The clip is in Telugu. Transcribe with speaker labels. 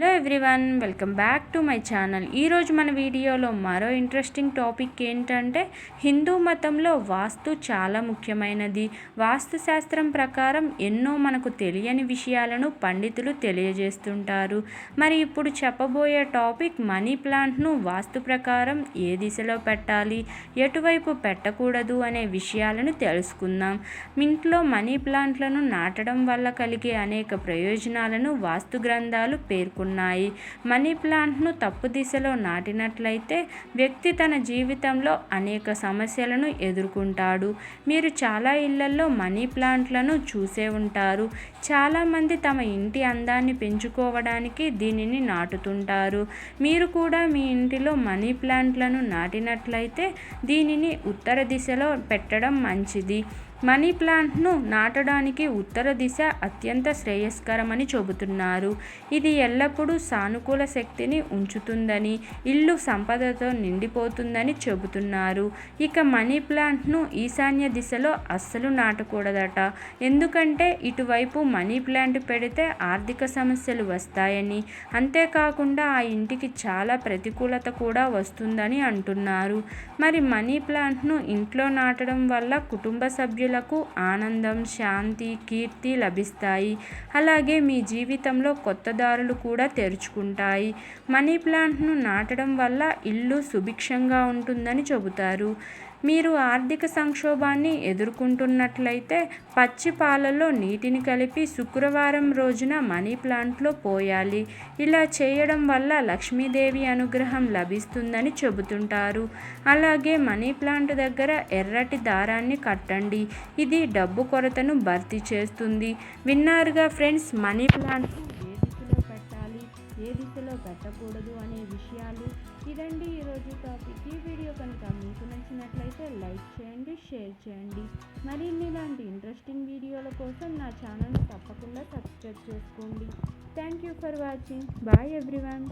Speaker 1: Hello everyone welcome back to my channel. ఈరోజు మన వీడియోలో మరో ఇంట్రెస్టింగ్ టాపిక్ ఏంటంటే హిందూ మతంలో వాస్తు చాలా ముఖ్యమైనది. వాస్తు శాస్త్రం ప్రకారం ఎన్నో మనకు తెలియని విషయాలను పండితులు తెలియజేస్తుంటారు. మరి ఇప్పుడు చెప్పబోయే టాపిక్ మనీ ప్లాంట్ను వాస్తు ప్రకారం ఏ దిశలో పెట్టాలి ఎటువైపు పెట్టకూడదు అనే విషయాలను తెలుసుకుందాం. ఇంట్లో మనీ ప్లాంట్లను నాటడం వల్ల కలిగే అనేక ప్రయోజనాలను వాస్తు గ్రంథాలు పేర్కొన్నాయి. ఉన్నాయి. మనీ ప్లాంట్ను తప్పు దిశలో నాటినట్లయితే వ్యక్తి తన జీవితంలో అనేక సమస్యలను ఎదుర్కొంటాడు. మీరు చాలా ఇళ్ళలో మనీ ప్లాంట్లను చూసే ఉంటారు. చాలామంది తమ ఇంటి అందాన్ని పెంచుకోవడానికి దీనిని నాటుతుంటారు. మీరు కూడా మీ ఇంటిలో మనీ ప్లాంట్లను నాటినట్లయితే దీనిని ఉత్తర దిశలో పెట్టడం మంచిది. మనీ ప్లాంట్ను నాటడానికి ఉత్తర దిశ అత్యంత శ్రేయస్కరమని చెబుతున్నారు. ఇది ఎల్లప్పుడూ సానుకూల శక్తిని ఉంచుతుందని ఇల్లు సంపదతో నిండిపోతుందని చెబుతున్నారు. ఇక మనీ ప్లాంట్ను ఈశాన్య దిశలో అస్సలు నాటకూడదట. ఎందుకంటే ఇటువైపు మనీ ప్లాంట్ పెడితే ఆర్థిక సమస్యలు వస్తాయని. అంతేకాకుండా ఆ ఇంటికి చాలా ప్రతికూలత కూడా వస్తుందని అంటున్నారు. మరి మనీ ప్లాంట్ను ఇంట్లో నాటడం వల్ల కుటుంబ సభ్యులు సభ్యులకు ఆనందం శాంతి కీర్తి లభిస్తాయి. అలాగే మీ జీవితంలో కొత్త దారులు కూడా తెరుచుకుంటాయి. మనీ ప్లాంట్ను నాటడం వల్ల ఇల్లు సుభిక్షంగా ఉంటుందని చెబుతారు. మీరు ఆర్థిక సంక్షోభాన్ని ఎదుర్కొంటున్నట్లయితే పచ్చి పాలలో నీటిని కలిపి శుక్రవారం రోజున మనీ ప్లాంట్లో పోయాలి. ఇలా చేయడం వల్ల లక్ష్మీదేవి అనుగ్రహం లభిస్తుందని చెబుతుంటారు. అలాగే మనీ ప్లాంట్ దగ్గర ఎర్రటి దారాన్ని కట్టండి. ఇది డబ్బు కొరతను భర్తీ చేస్తుంది. విన్నారుగా ఫ్రెండ్స్ మనీ ప్లాంట్ ఏ దిశలో పెట్టకూడదు అనే విషయాలు ఇదండి ఈరోజు టాపిక్. ఈ వీడియో కనుక మీకు నచ్చినట్లయితే లైక్ చేయండి షేర్ చేయండి. మరిన్ని ఇలాంటి ఇంట్రెస్టింగ్ వీడియోల కోసం నా ఛానల్ని తప్పకుండా సబ్స్క్రైబ్ చేసుకోండి. Thank you for watching bye everyone